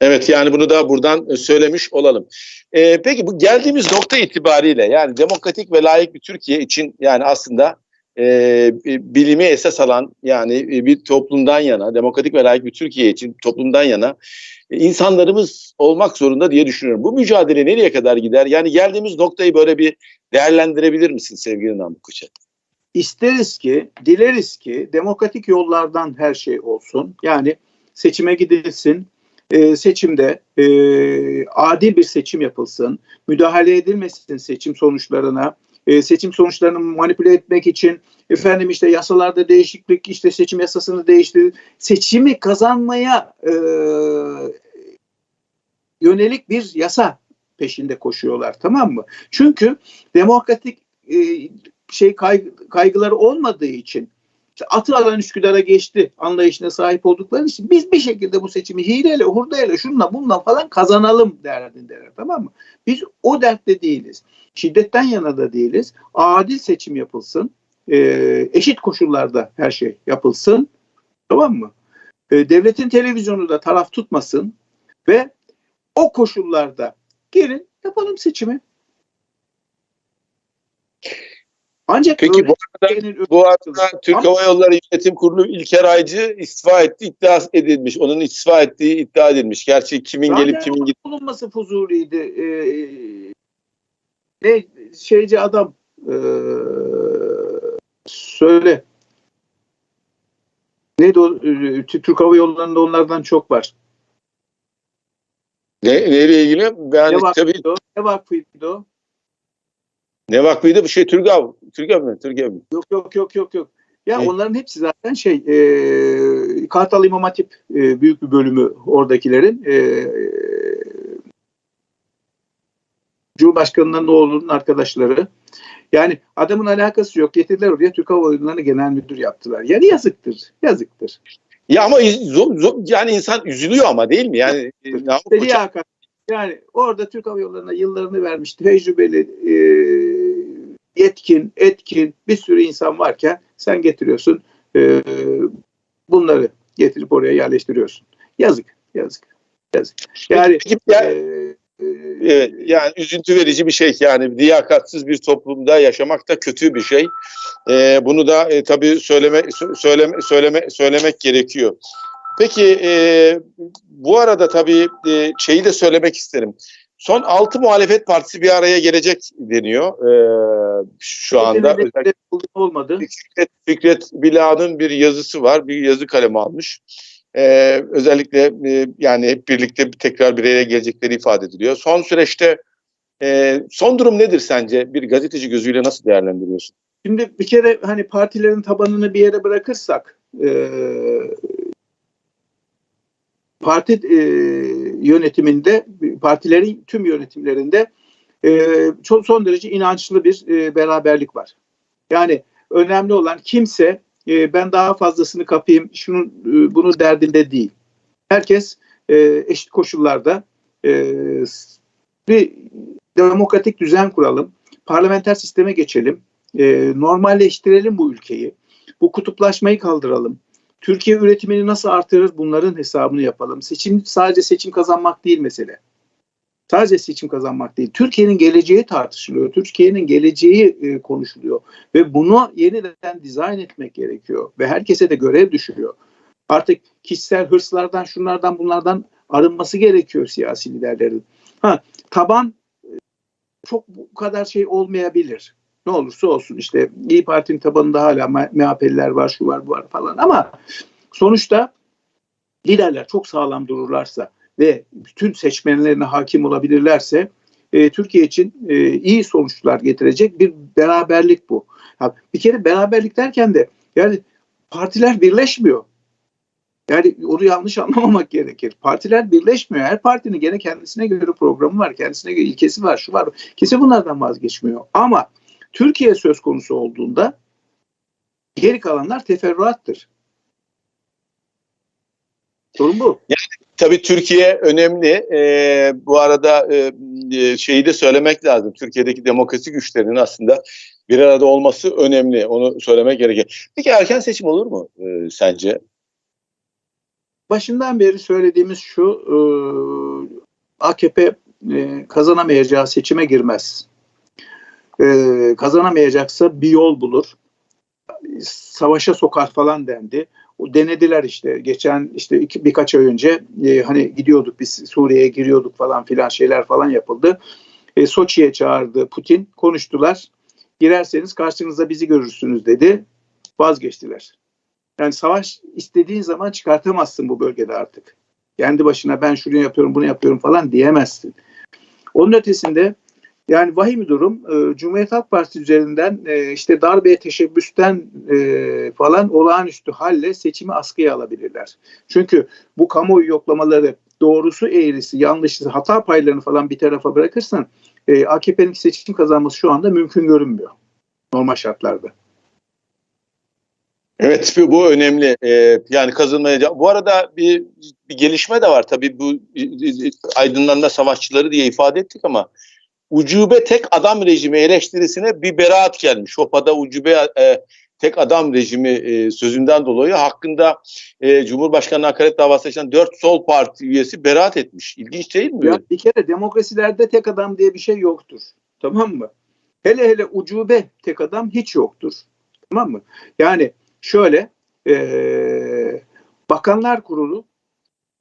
Evet yani bunu da buradan söylemiş olalım. Ee, peki bu geldiğimiz nokta itibariyle yani demokratik ve layık bir Türkiye için yani aslında e, bilimi esas alan yani bir toplumdan yana demokratik ve layık bir Türkiye için toplumdan yana e, insanlarımız olmak zorunda diye düşünüyorum. Bu mücadele nereye kadar gider? Yani geldiğimiz noktayı böyle bir değerlendirebilir misin sevgili Namık Koç'a? İsteriz ki, dileriz ki demokratik yollardan her şey olsun. Yani seçime gidilsin, e, seçimde e, adil bir seçim yapılsın, müdahale edilmesin seçim sonuçlarına, e, seçim sonuçlarını manipüle etmek için efendim işte yasalarda değişiklik, işte seçim yasasını değiştir, seçimi kazanmaya e, yönelik bir yasa peşinde koşuyorlar tamam mı? Çünkü demokratik e, şey kaygı, kaygıları olmadığı için işte atı alan Üsküdar'a geçti anlayışına sahip oldukları için biz bir şekilde bu seçimi hileyle, hurdayla, şunla bununla falan kazanalım derdindeler tamam mı? Biz o dertte değiliz. Şiddetten yana da değiliz. Adil seçim yapılsın. E, eşit koşullarda her şey yapılsın. Tamam mı? E, devletin televizyonu da taraf tutmasın ve o koşullarda gelin yapalım seçimi. Ancak Peki bu arada, bu arada Türk Hava Yolları Yönetim Kurulu İlker Aycı istifa etti iddia edilmiş. Onun istifa ettiği iddia edilmiş. Gerçi kimin Zaten gelip kimin gidip bulunması fuzuliydi. Ee, ne şeyci adam ee, söyle. Neydi o? Ee, Türk Hava Yolları'nda onlardan çok var. ne, neyle ilgili? Yani Ne tabii vakfıydı o? Ne vakfıydı o? Ne vakfıydı? Bu şey Türgav. Türgav mı? Türgav mı? Yok yok yok yok yok. Ya Ne? onların hepsi zaten şey e, Kartal İmam Hatip e, büyük bir bölümü oradakilerin e, Cumhurbaşkanı'nın oğlunun arkadaşları. Yani adamın alakası yok. Getirdiler oraya Türk Hava Yolları'nı genel müdür yaptılar. Yani yazıktır. Yazıktır. Ya ama zor, zor- yani insan üzülüyor ama değil mi? Yani e, Namık liyakat. Yani orada Türk Hava Yolları'na yıllarını vermiş tecrübeli, e, yetkin, etkin bir sürü insan varken sen getiriyorsun e, bunları getirip oraya yerleştiriyorsun. Yazık, yazık, yazık. Yani Peki, ya- e, e, Evet, yani üzüntü verici bir şey yani liyakatsiz bir toplumda yaşamak da kötü bir şey. Ee, bunu da e, tabii söyleme sö- söyleme söyleme söylemek gerekiyor. Peki e, bu arada tabii e, şeyi de söylemek isterim. Son altı muhalefet partisi bir araya gelecek deniyor e, şu anda. Özellikle olmadı. Fikret, Fikret Bila'nın bir yazısı var. Bir yazı kalemi almış. Ee, özellikle e, yani hep birlikte tekrar bir araya gelecekleri ifade ediliyor. Son süreçte e, son durum nedir sence? Bir gazeteci gözüyle nasıl değerlendiriyorsun? Şimdi bir kere hani partilerin tabanını bir yere bırakırsak e, parti e, yönetiminde partilerin tüm yönetimlerinde e, çok son derece inançlı bir e, beraberlik var. Yani önemli olan kimse e, ben daha fazlasını kapayım şunun e, bunun derdinde değil. Herkes e, eşit koşullarda e, bir demokratik düzen kuralım, parlamenter sisteme geçelim, e, normalleştirelim bu ülkeyi, bu kutuplaşmayı kaldıralım. Türkiye üretimini nasıl artırır bunların hesabını yapalım. Seçim sadece seçim kazanmak değil mesele. Sadece seçim kazanmak değil. Türkiye'nin geleceği tartışılıyor. Türkiye'nin geleceği e, konuşuluyor. Ve bunu yeniden dizayn etmek gerekiyor. Ve herkese de görev düşüyor. Artık kişisel hırslardan, şunlardan, bunlardan arınması gerekiyor siyasi liderlerin. Ha, taban e, çok bu kadar şey olmayabilir. Ne olursa olsun işte İyi Parti'nin tabanında hala MHP'liler var, şu var, bu var falan ama sonuçta liderler çok sağlam dururlarsa ve bütün seçmenlerine hakim olabilirlerse e, Türkiye için e, iyi sonuçlar getirecek bir beraberlik bu. Ya, bir kere beraberlik derken de yani partiler birleşmiyor. Yani onu yanlış anlamamak gerekir. Partiler birleşmiyor. Her partinin gene kendisine göre programı var, kendisine göre ilkesi var, şu var. Kimse bunlardan vazgeçmiyor. Ama Türkiye söz konusu olduğunda geri kalanlar teferruattır. Sorun bu. Tabii Türkiye önemli. Ee, bu arada e, e, şeyi de söylemek lazım. Türkiye'deki demokrasi güçlerinin aslında bir arada olması önemli. Onu söylemek gerekir. Peki erken seçim olur mu e, sence? başından beri söylediğimiz şu e, AKP e, kazanamayacağı seçime girmez. E, kazanamayacaksa bir yol bulur. Savaşa sokar falan dendi. O denediler işte geçen işte iki, birkaç ay önce e, hani gidiyorduk biz Suriye'ye giriyorduk falan filan şeyler falan yapıldı. E, Soçi'ye çağırdı Putin konuştular. Girerseniz karşınızda bizi görürsünüz dedi. Vazgeçtiler. Yani savaş istediğin zaman çıkartamazsın bu bölgede artık. Kendi başına ben şunu yapıyorum bunu yapıyorum falan diyemezsin. Onun ötesinde yani vahim durum. E, Cumhuriyet Halk Partisi üzerinden e, işte darbeye teşebbüsten e, falan olağanüstü halle seçimi askıya alabilirler. Çünkü bu kamuoyu yoklamaları doğrusu eğrisi yanlışı hata paylarını falan bir tarafa bırakırsan e, AKP'nin seçim kazanması şu anda mümkün görünmüyor normal şartlarda. Evet bu, önemli. Ee, yani kazanmaya. Bu arada bir, bir gelişme de var tabii bu aydınlanma savaşçıları diye ifade ettik ama ucube tek adam rejimi eleştirisine bir beraat gelmiş. Hopa'da ucube e, tek adam rejimi e, sözünden dolayı hakkında e, Cumhurbaşkanı hakaret davası açan dört sol parti üyesi beraat etmiş. İlginç değil mi? Ya bir kere demokrasilerde tek adam diye bir şey yoktur. Tamam mı? Hele hele ucube tek adam hiç yoktur. Tamam mı? Yani şöyle e, Bakanlar Kurulu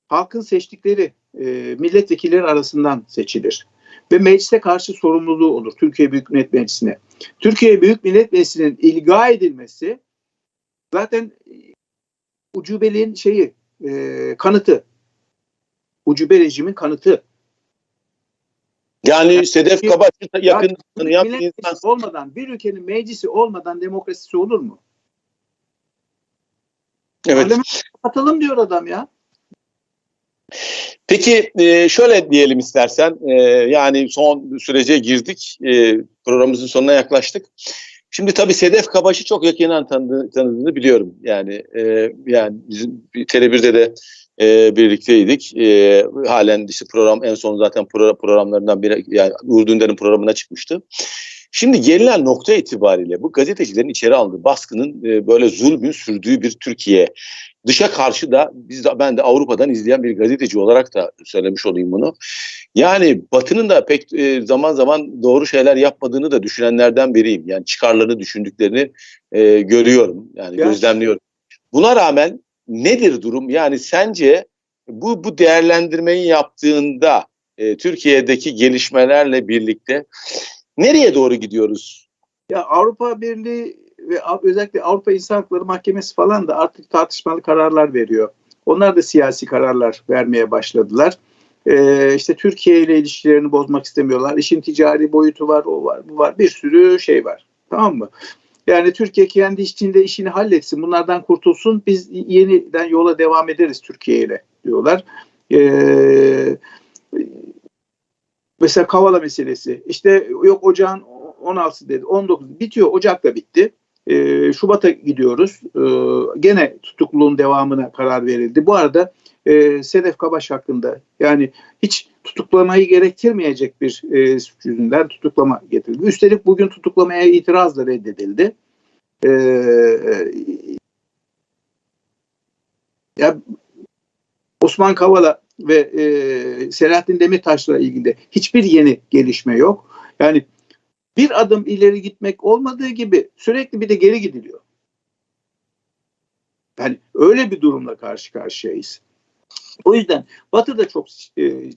halkın seçtikleri e, milletvekilleri arasından seçilir. Ve meclise karşı sorumluluğu olur Türkiye Büyük Millet Meclisi'ne. Türkiye Büyük Millet Meclisi'nin ilga edilmesi zaten ucubeliğin şeyi e, kanıtı. Ucube rejimin kanıtı. Yani Sedef Kabaş'ı yakın tanıyan bir insan. olmadan, bir ülkenin meclisi olmadan demokrasisi olur mu? Evet. Katalım diyor adam ya. Peki e, şöyle diyelim istersen e, yani son sürece girdik e, programımızın sonuna yaklaştık. Şimdi tabii Sedef Kabaş'ı çok yakından tanıdığı, tanıdığını biliyorum. Yani yani bizim Tele1'de de birlikteydik. halen işte program en son zaten programlarından biri yani Uğur Dündar'ın programına çıkmıştı. Şimdi gelinen nokta itibariyle bu gazetecilerin içeri aldığı baskının böyle zulmün sürdüğü bir Türkiye Dışa karşı da biz de, ben de Avrupa'dan izleyen bir gazeteci olarak da söylemiş olayım bunu. Yani Batı'nın da pek e, zaman zaman doğru şeyler yapmadığını da düşünenlerden biriyim. Yani çıkarlarını düşündüklerini e, görüyorum. Yani ya. gözlemliyorum. Buna rağmen nedir durum? Yani sence bu bu değerlendirmeyi yaptığında e, Türkiye'deki gelişmelerle birlikte nereye doğru gidiyoruz? Ya Avrupa Birliği ve özellikle Avrupa İnsan Hakları Mahkemesi falan da artık tartışmalı kararlar veriyor. Onlar da siyasi kararlar vermeye başladılar. Ee, işte Türkiye ile ilişkilerini bozmak istemiyorlar. İşin ticari boyutu var, o var, bu var. Bir sürü şey var. Tamam mı? Yani Türkiye kendi içinde işini halletsin, bunlardan kurtulsun. Biz yeniden yola devam ederiz Türkiye ile diyorlar. Ee, mesela Kavala meselesi. İşte yok ocağın 16 dedi, 19 bitiyor. Ocak da bitti. E, Şubat'a gidiyoruz. E, gene tutukluluğun devamına karar verildi. Bu arada e, Sedef Kabaş hakkında yani hiç tutuklamayı gerektirmeyecek bir e, suç yüzünden tutuklama getirildi. Üstelik bugün tutuklamaya itiraz da reddedildi. E, ya Osman Kavala ve e, Selahattin Demirtaş'la ilgili hiçbir yeni gelişme yok. Yani bir adım ileri gitmek olmadığı gibi sürekli bir de geri gidiliyor. Yani öyle bir durumla karşı karşıyayız. O yüzden Batı da çok e,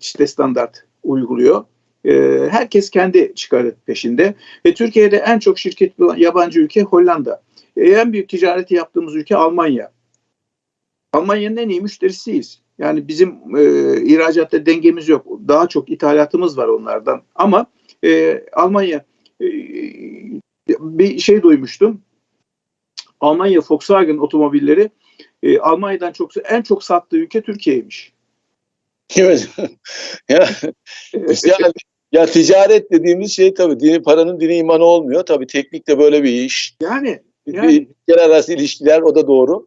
işte standart uyguluyor. E, herkes kendi çıkarı peşinde. Ve Türkiye'de en çok şirket yabancı ülke Hollanda. E, en büyük ticareti yaptığımız ülke Almanya. Almanya'nın en iyi müşterisiyiz. Yani bizim e, ihracatta dengemiz yok. Daha çok ithalatımız var onlardan. Ama e, Almanya e, bir şey duymuştum. Almanya Volkswagen otomobilleri e, Almanya'dan çok en çok sattığı ülke Türkiye'ymiş. Evet. ya, yani, ya ticaret dediğimiz şey tabii dini, paranın dini imanı olmuyor. Tabii teknik de böyle bir iş. Yani, yani. Ülkeler arası ilişkiler o da doğru.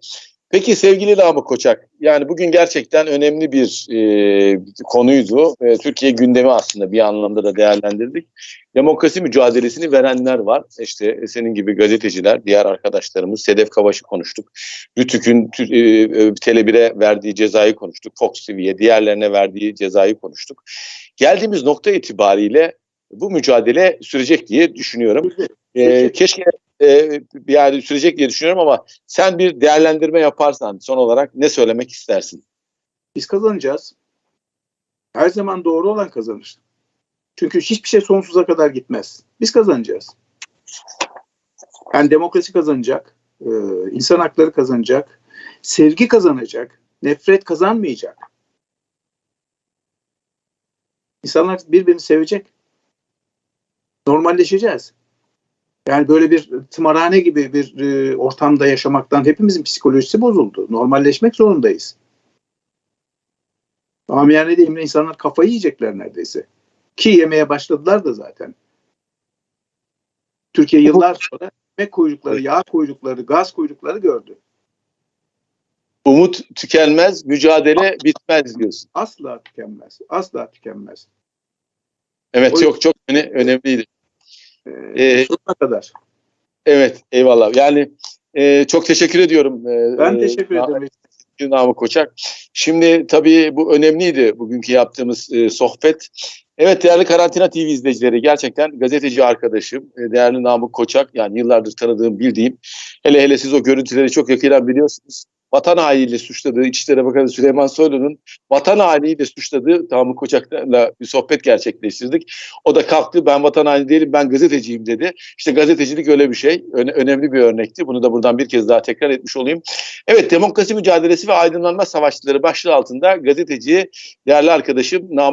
Peki sevgili Namık Koçak, yani bugün gerçekten önemli bir e, konuydu. E, Türkiye gündemi aslında bir anlamda da değerlendirdik. Demokrasi mücadelesini verenler var. İşte senin gibi gazeteciler, diğer arkadaşlarımız, Sedef Kavaş'ı konuştuk. Rütük'ün e, e, Tele1'e verdiği cezayı konuştuk. Fox TV'ye, diğerlerine verdiği cezayı konuştuk. Geldiğimiz nokta itibariyle bu mücadele sürecek diye düşünüyorum. E, keşke e, yani sürecek diye düşünüyorum ama sen bir değerlendirme yaparsan son olarak ne söylemek istersin? Biz kazanacağız. Her zaman doğru olan kazanır. Çünkü hiçbir şey sonsuza kadar gitmez. Biz kazanacağız. Yani demokrasi kazanacak, e, insan hakları kazanacak, sevgi kazanacak, nefret kazanmayacak. İnsanlar birbirini sevecek. Normalleşeceğiz. Yani böyle bir tımarhane gibi bir e, ortamda yaşamaktan hepimizin psikolojisi bozuldu. Normalleşmek zorundayız. Amiyane deyimle insanlar kafayı yiyecekler neredeyse. Ki yemeye başladılar da zaten. Türkiye yıllar sonra ekmek kuyrukları, yağ kuyrukları, gaz kuyrukları gördü. Umut tükenmez, mücadele bitmez diyorsun. Asla tükenmez. Asla tükenmez. Evet O- çok çok öne- önemliydi. Ee, Ee, sonuna kadar. Evet eyvallah. Yani e, çok teşekkür ediyorum. e, Ben e, teşekkür Na- ederim. Namık Koçak. Şimdi tabii bu önemliydi bugünkü yaptığımız e, sohbet. Evet değerli Karantina TV izleyicileri gerçekten gazeteci arkadaşım, e, değerli Namık Koçak yani yıllardır tanıdığım bildiğim hele hele siz o görüntüleri çok yakından biliyorsunuz. Vatan hainiyle suçladığı İçişleri Bakanı Süleyman Soylu'nun vatan hainiyle suçladığı Namık Koçak'la bir sohbet gerçekleştirdik. O da kalktı ben vatan haini değilim ben gazeteciyim dedi. İşte gazetecilik öyle bir şey. Öne- önemli bir örnekti. Bunu da buradan bir kez daha tekrar etmiş olayım. Evet demokrasi mücadelesi ve aydınlanma savaşçıları başlığı altında gazeteci değerli arkadaşım Namık